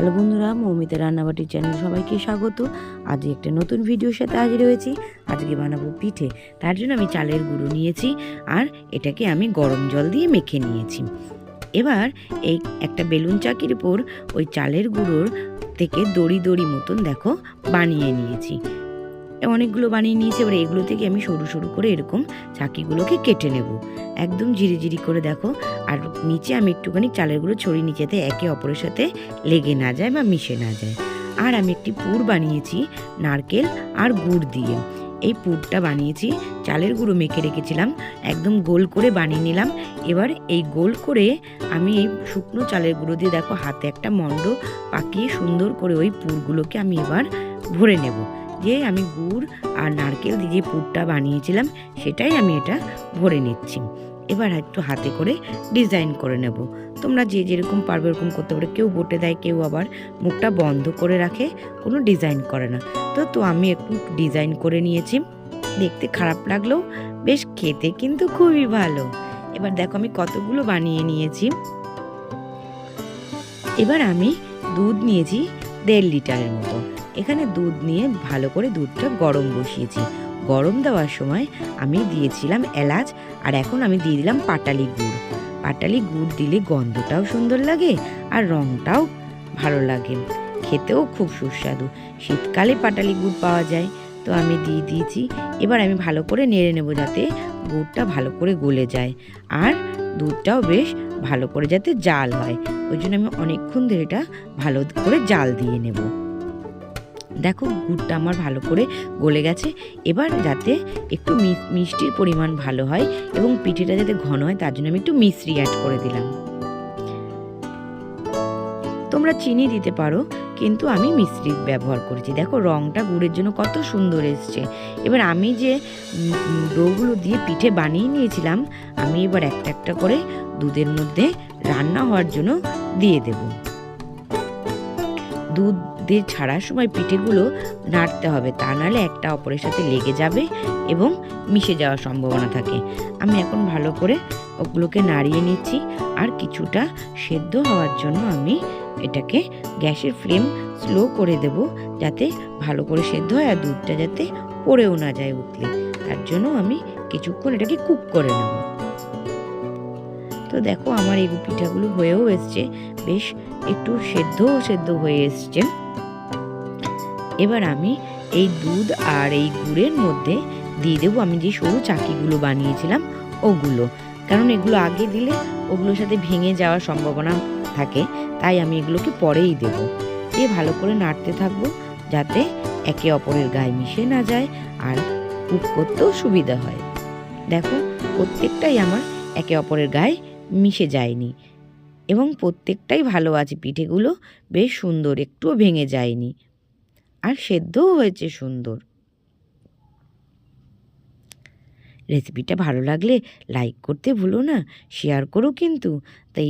Hello বন্ধুরা, Moumita রান্নাবাটির channel সবাইকে স্বাগত। আজ একটা নতুন ভিডিওর সাথে হাজির হয়েছি। আজকে বানাবো পিঠে। তার জন্য আমি চালের গুঁড়ো নিয়েছি আর এটাকে আমি গরম জল দিয়ে মেখে নিয়েছি। এবার এই একটা বেলুন চাকির উপর ওই চালের গুঁড়োর থেকে দড়ি দড়ি মতন দেখো বানিয়ে নিয়েছি। অনেকগুলো বানিয়ে নিয়েছি। এবার এগুলো থেকে আমি সরু সরু করে এরকম চাকিগুলোকে কেটে নেব। একদম ঝিরিঝিরি করে দেখো। আর নিচে আমি একটুখানি চালের গুঁড়ো ছড়িয়ে নিচেতে একে অপরের সাথে লেগে না যায় বা মিশে না যায়। আর আমি একটি পুর বানিয়েছি, নারকেল আর গুড় দিয়ে। এই পুরটা বানিয়েছি, চালের গুঁড়ো মেখে রেখেছিলাম, একদম গোল করে বানিয়ে নিলাম। এবার এই গোল করে আমি এই শুকনো চালের গুঁড়ো দিয়ে দেখো, হাতে একটা মণ্ড পাকিয়ে সুন্দর করে ওই পুরগুলোকে আমি এবার ভরে নেব। যে আমি গুড় আর নারকেল দিয়ে যে পুরটা বানিয়েছিলাম, সেটাই আমি এটা ভরে নিচ্ছি। এবার একটু হাতে করে ডিজাইন করে নেব। তোমরা যে যেরকম পারবে এরকম করতে পারো। কেউ বটে দেয়, কেউ আবার মুখটা বন্ধ করে রাখে, কোনো ডিজাইন করে না। তো তো আমি একটু ডিজাইন করে নিয়েছি। দেখতে খারাপ লাগলেও বেশ খেতে কিন্তু খুবই ভালো। এবার দেখো আমি কতগুলো বানিয়ে নিয়েছি। এবার আমি দুধ নিয়েছি দেড় লিটারের মতো। এখানে দুধ নিয়ে ভালো করে দুধটা গরম বসিয়েছি। গরম দেওয়ার সময় আমি দিয়েছিলাম এলাচ আর এখন আমি দিয়ে দিলাম পাটালি গুড়। পাটালি গুড় দিলে গন্ধটাও সুন্দর লাগে আর রঙটাও ভালো লাগে। খেতেও খুব সুস্বাদু। শীতকালে পাটালি গুড় পাওয়া যায়। তো আমি দিয়ে দিয়েছি। এবার আমি ভালো করে নেড়ে নেব যাতে গুড়টা ভালো করে গলে যায়। আর দুধটাও বেশ ভালো করে যাতে জাল হয়। ওই জন্য আমি অনেকক্ষণ ধরে এটা ভালো করে জাল দিয়ে নেব। দেখো, গুড়টা আমার ভালো করে গলে গেছে। এবার যাতে একটু মিষ্টির পরিমাণ ভালো হয় এবং পিঠেটা যাতে ঘন হয়, তার জন্য আমি একটু মিশ্রি অ্যাড করে দিলাম। তোমরা চিনি দিতে পারো, কিন্তু আমি মিশ্রি ব্যবহার করেছি। দেখো, রংটা গুড়ের জন্য কত সুন্দর এসছে। এবার আমি যে ডোগুলো দিয়ে পিঠে বানিয়ে নিয়েছিলাম, আমি এবার একটা একটা করে দুধের মধ্যে রান্না হওয়ার জন্য দিয়ে দেব। দুধ দিয়ে ছাড়ার সময় পিঠেগুলো নাড়তে হবে। তা নাহলে একটা অপরের সাথে লেগে যাবে এবং মিশে যাওয়ার সম্ভাবনা থাকে। আমি এখন ভালো করে ওগুলোকে নাড়িয়ে নিচ্ছি আর কিছুটা সেদ্ধ হওয়ার জন্য আমি এটাকে গ্যাসের ফ্লেম স্লো করে দেব যাতে ভালো করে সেদ্ধ হয় আর দুধটা যাতে পড়েও না যায় উঠলে তার জন্য আমি কিছুক্ষণ এটাকে কুক করে নেব। তো দেখো আমার এই পিঠাগুলো হয়েও এসছে। বেশ একটু সেদ্ধও সেদ্ধ হয়ে এসছে। এবার আমি এই দুধ আর এই গুড়ের মধ্যে দিয়ে দেবো। আমি যে সরু চাকিগুলো বানিয়েছিলাম, ওগুলো। কারণ এগুলো আগে দিলে ওগুলোর সাথে ভেঙে যাওয়ার সম্ভাবনা থাকে, তাই আমি এগুলোকে পরেই দেব। দিয়ে ভালো করে নাড়তে থাকব যাতে একে অপরের গায়ে মিশে না যায় আর কুক করতেও সুবিধা হয়। দেখো, প্রত্যেকটাই আমার একে অপরের গায়ে মিশে যায়নি এবং প্রত্যেকটাই ভালো আছে। পিঠেগুলো বেশ সুন্দর, একটুও ভেঙে যায়নি। আর সেদ্ধও হয়েছে সুন্দর। রেসিপিটা ভালো লাগলে লাইক করতে ভুলো না শেয়ার করো কিন্তু। তাই